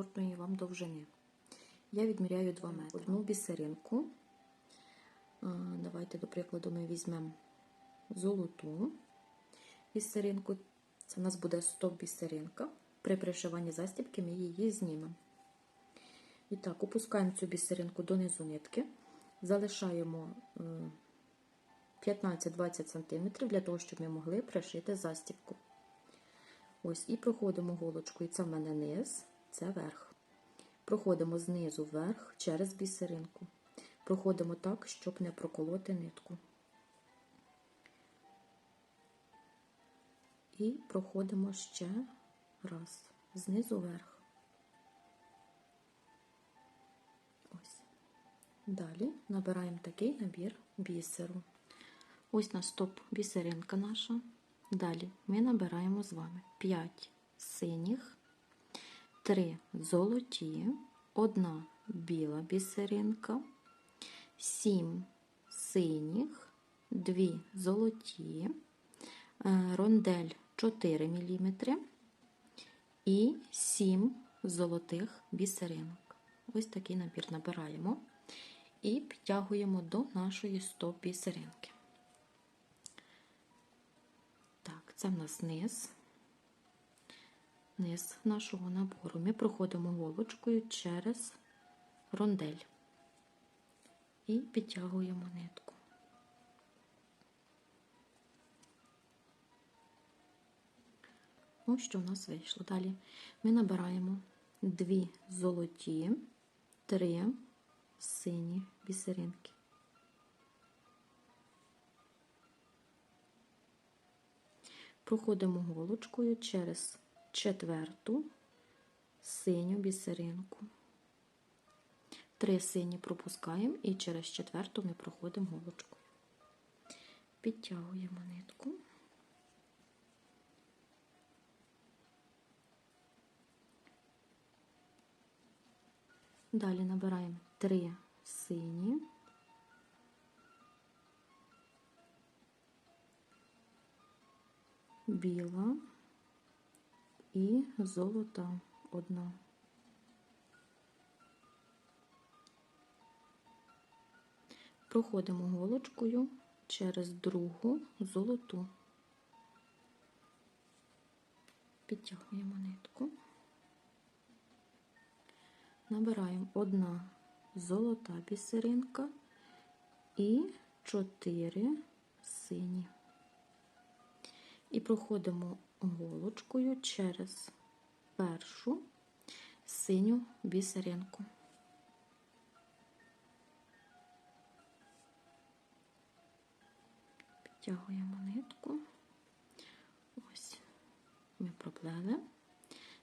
комфортної вам довжини. Я відміряю 2 метри. Одну бісеринку. Давайте, до прикладу, ми візьмемо золоту бісеринку. Це у нас буде стоп бісеринка. При пришиванні застібки ми її знімемо. І так, опускаємо цю бісеринку донизу нитки, залишаємо е, 15-20 см для того, щоб ми могли пришити застібку. Ось, і проходимо голочкою. Це в мене низ, це верх. Проходимо знизу вверх через бісеринку. Проходимо так, щоб не проколоти нитку. І проходимо ще раз, знизу вверх. Ось. Далі набираємо такий набір бісеру. Ось на стоп бісеринка наша. Далі ми набираємо з вами 5 синіх, 3 золоті, 1 біла бісеринка, 7 синіх, 2 золоті, е, рондель 4 мм і 7 золотих бісеринок. Ось такий набір набираємо і підтягуємо до нашої стоп бісеринки. Так, це в нас низ, низ нашого набору. Ми проходимо голочкою через рондель і підтягуємо нитку. Ось що в нас вийшло. Далі ми набираємо дві золоті, три сині бісеринки. Проходимо голочкою через четверту синю бісеринку. Три сині пропускаємо і через четверту ми проходимо голочкою. Підтягуємо нитку. Далі набираємо три сині. біла і золота одна. Проходимо голочкою через другу золоту. Підтягуємо нитку. Набираємо одна золота бісеринка і чотири сині. І проходимо голочкою через першу синю бісеринку. Підтягуємо нитку. Ось ми проплели.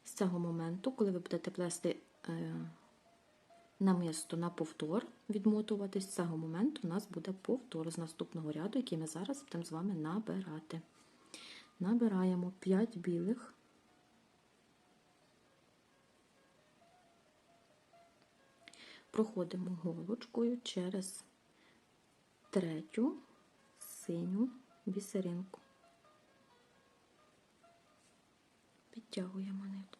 З цього моменту, коли ви будете плести е, намисто на повтор, відмотуватись, з цього моменту у нас буде повтор з наступного ряду, який ми зараз будемо з вами набирати. Набираємо 5 білих, проходимо голочкою через третю синю бісеринку. Підтягуємо нитку.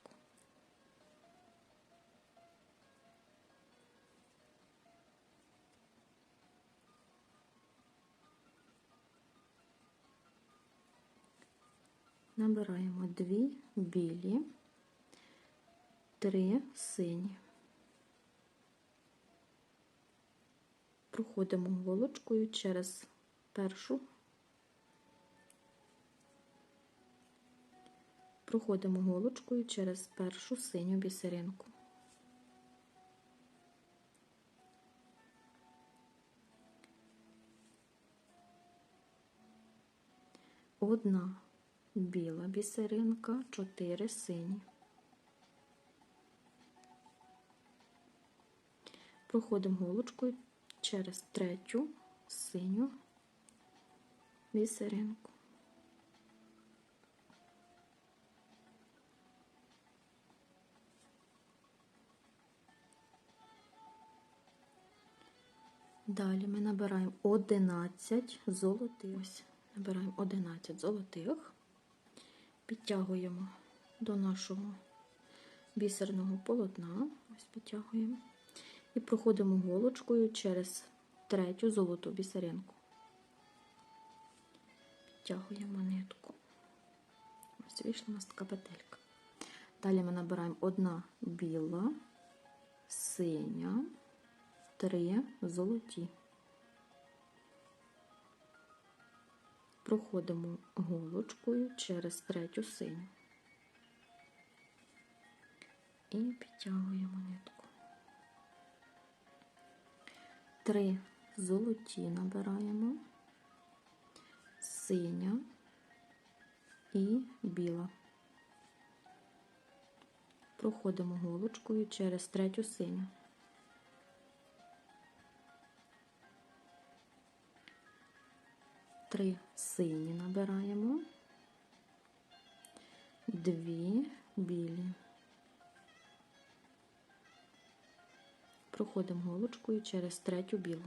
Набираємо дві білі, три сині. Проходимо голочкою через першу, проходимо голочкою через першу синю бісеринку. Одна біла бісеринка, чотири сині. Проходимо голочкою через третю синю бісеринку. Далі ми набираємо 11 золотих. Ось, набираємо 11 золотих, підтягуємо до нашого бісерного полотна, ось підтягуємо, і проходимо голочкою через третю золоту бісеринку. Підтягуємо нитку. Ось вийшла у нас така петелька. Далі ми набираємо одна біла, синя, три золоті. Проходимо голочкою через третю синю. І підтягуємо нитку. Три золоті набираємо, синя і біла. Проходимо голочкою через третю синю. Три сині набираємо, дві білі. Проходимо голочкою через третю білу.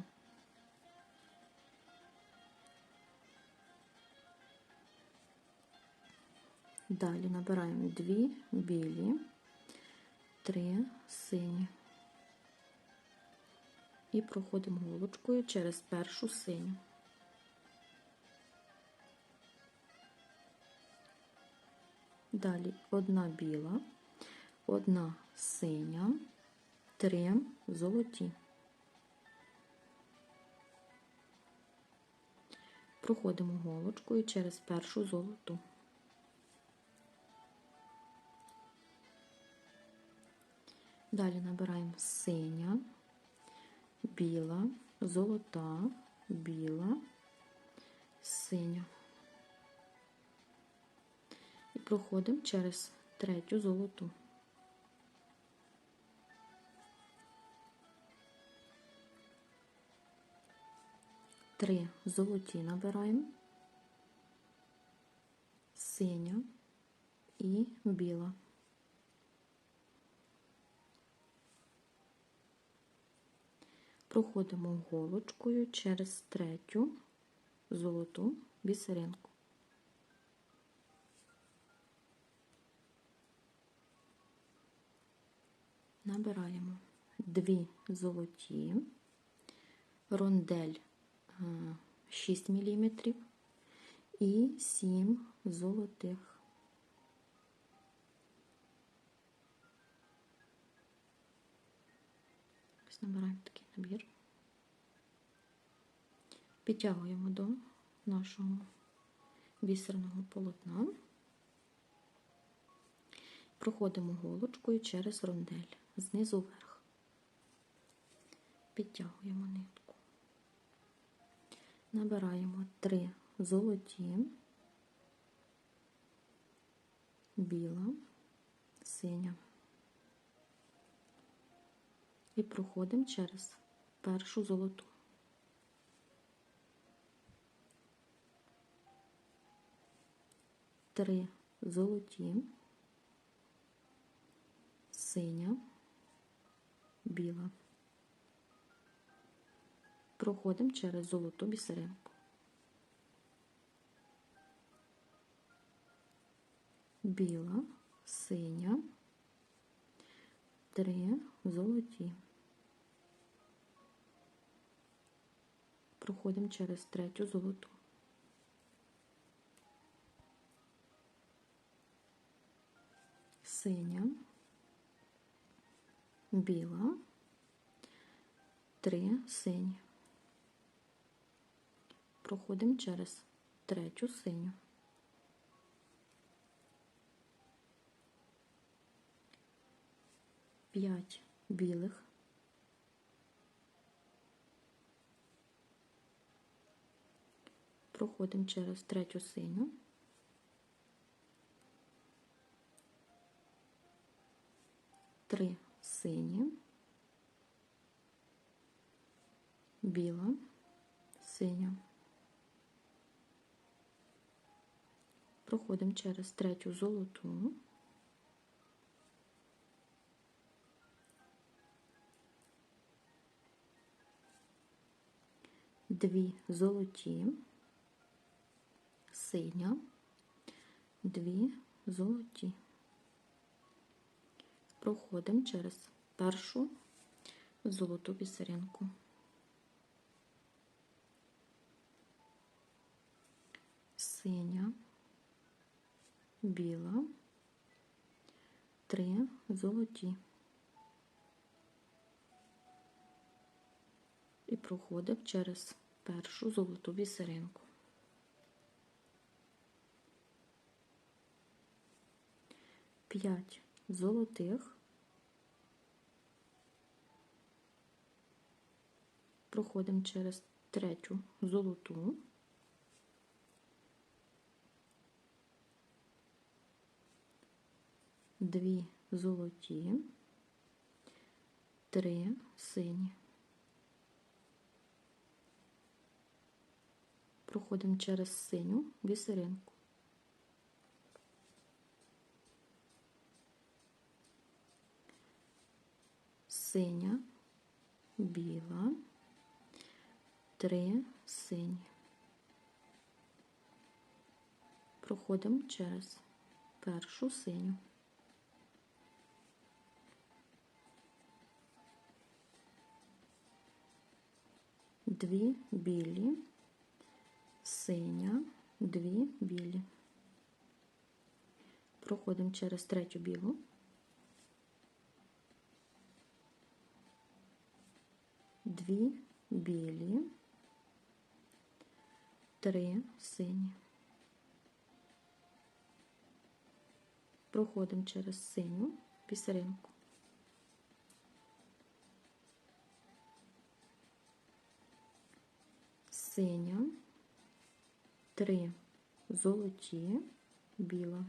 Далі набираємо дві білі, три сині. І проходимо голочкою через першу синю. Далі одна біла, одна синя, три золоті. Проходимо голочкою через першу золоту. Далі набираємо синя, біла, золота, біла, синя. І проходимо через третю золоту. Три золоті набираємо, синя і біла. Проходимо голочкою через третю золоту бісеринку. Набираємо дві золоті, рондель 6 мм і 7 золотих. Ось набираємо такий набір. Підтягуємо до нашого бісерного полотна, проходимо голочкою через рондель, знизу вверх, підтягуємо нитку, набираємо три золоті, біла, синя. І проходимо через першу золоту. Три золоті, синя, біла. Проходимо через золоту бісеринку. Біла, синя, три золоті. Проходимо через третю золоту. Синя, біла, три сині. Проходимо через третю синю. П'ять білих. Проходимо через третю синю. Три сині, біла, синя. Проходимо через третю золоту. Дві золоті, синя, дві золоті. Проходимо через першу золоту бісеринку. Синя, біла, три золоті. І проходимо через першу золоту бісеринку. П'ять золотих. Проходимо через третю золоту. Дві золоті, три сині. Проходимо через синю бісеринку. Синя, біла, три сині. Проходимо через першу синю. Дві білі, синя, дві білі. Проходимо через третю білу. Дві білі, три сині. Проходимо через синю пісеринку. Синя, три золоті, біла.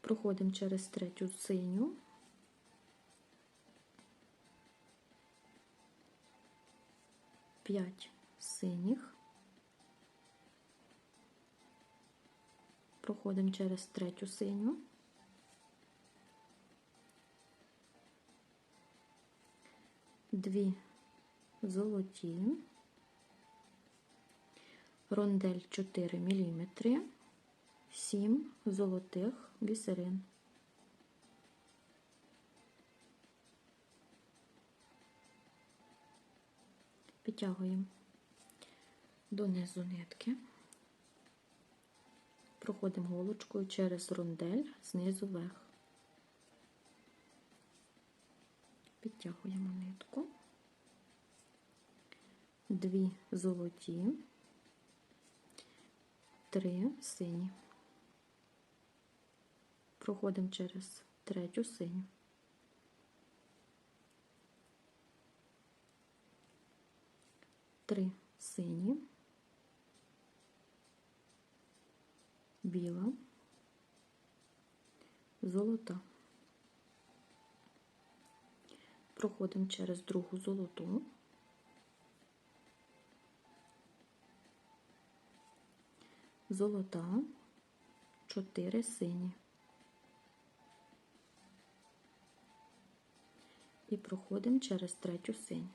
Проходимо через третю синю. П'ять синіх. Проходимо через третю синю. Дві золоті. Рондель 4 мм. 7 золотих бісерин. Підтягуємо донизу нитки. Проходимо голочкою через рондель знизу вверх. Підтягуємо нитку. Дві золоті, три сині. Проходимо через третю синю. Три сині, біла, золота. Проходимо через другу золоту. Золота, чотири сині. І проходимо через третю синю.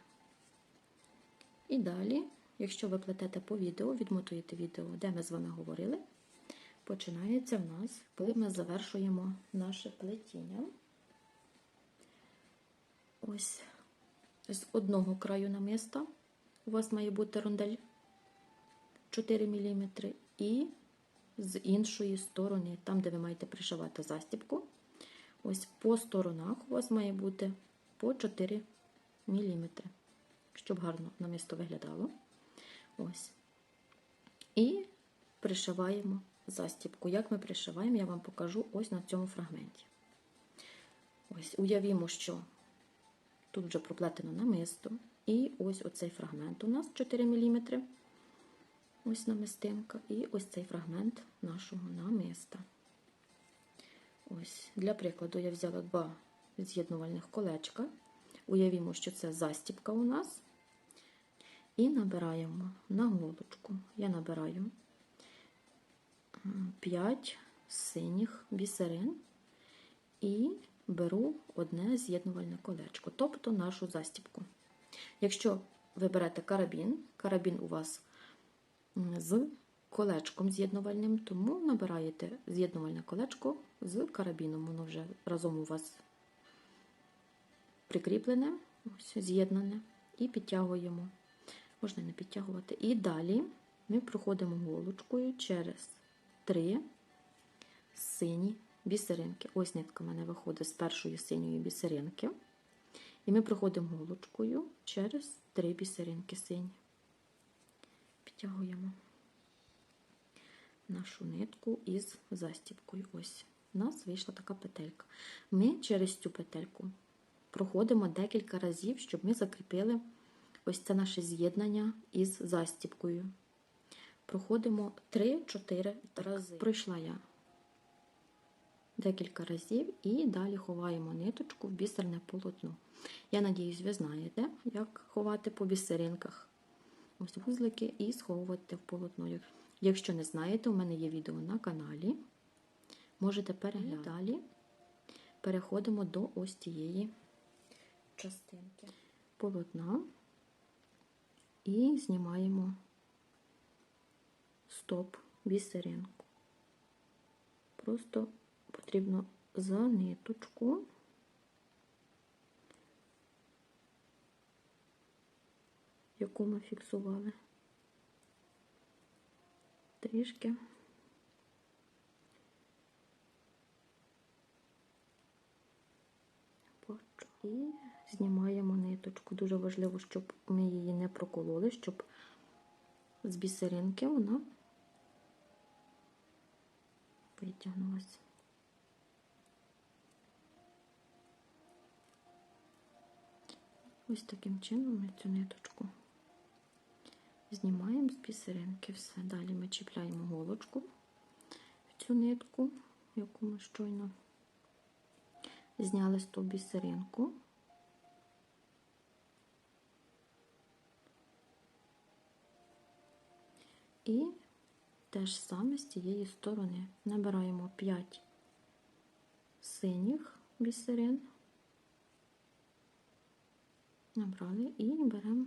І далі, якщо ви плетете по відео, відмотуєте відео, де ми з вами говорили, починається в нас, коли ми завершуємо наше плетіння. Ось з одного краю намиста у вас має бути рондель 4 мм, і з іншої сторони, там, де ви маєте пришивати застібку, ось по сторонах у вас має бути по 4 мм, щоб гарно намисто виглядало. Ось. І пришиваємо застібку. Як ми пришиваємо, я вам покажу ось на цьому фрагменті. Ось, уявімо, що тут вже проплетено намисто. І ось оцей фрагмент у нас 4 мм. Ось намистинка, і ось цей фрагмент нашого намиста. Ось, Для прикладу, я взяла два з'єднувальних колечка. Уявімо, що це застібка у нас. І набираємо на голочку. Я набираю 5 синіх бісерин і беру одне з'єднувальне колечко, тобто нашу застібку. Якщо ви берете карабін, карабін у вас з колечком з'єднувальним, тому набираєте з'єднувальне колечко з карабіном. Воно вже разом у вас прикріплене, ось, з'єднане, і підтягуємо. Можна не підтягувати. І далі ми проходимо голочкою через три сині бісеринки. Ось нитка в мене виходить з першої синьої бісеринки. І ми проходимо голочкою через три бісеринки сині. Підтягуємо нашу нитку із застіпкою. Ось у нас вийшла така петелька. Ми через цю петельку проходимо декілька разів, щоб ми закріпили ось це наше з'єднання із застіпкою. Проходимо 3-4 рази. Пройшла я декілька разів і далі ховаємо ниточку в бісерне полотно. Я надіюсь, ви знаєте, як ховати по бісеринках ось вузлики і сховувати в полотно. Якщо не знаєте, у мене є відео на каналі. Можете переглянути. Далі переходимо до ось цієї частинки. Полотна. І знімаємо стоп бісеринку. Просто потрібно за ниточку. Яку ми фіксували. Трішки. І знімаємо ниточку. Дуже важливо, щоб ми її не прокололи, щоб з бісеринки вона витягнулася. Ось таким чином ми цю ниточку знімаємо з бісеринки. Все. Далі ми чіпляємо голочку в цю нитку, яку ми щойно зняли з ту бісеринку. І те ж саме з цієї сторони набираємо 5 синіх бісерин, набрали і беремо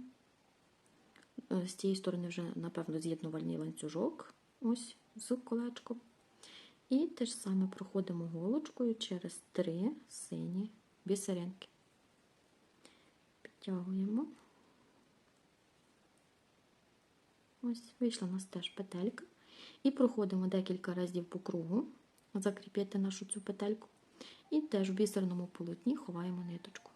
Е, з цієї сторони вже, напевно, з'єднувальний ланцюжок ось з колечком. І те ж саме проходимо голочкою через три сині бісеринки. Підтягуємо. Ось, вийшла у нас теж петелька. І проходимо декілька разів по кругу, закріпити нашу цю петельку. І теж в бісерному полотні ховаємо ниточку.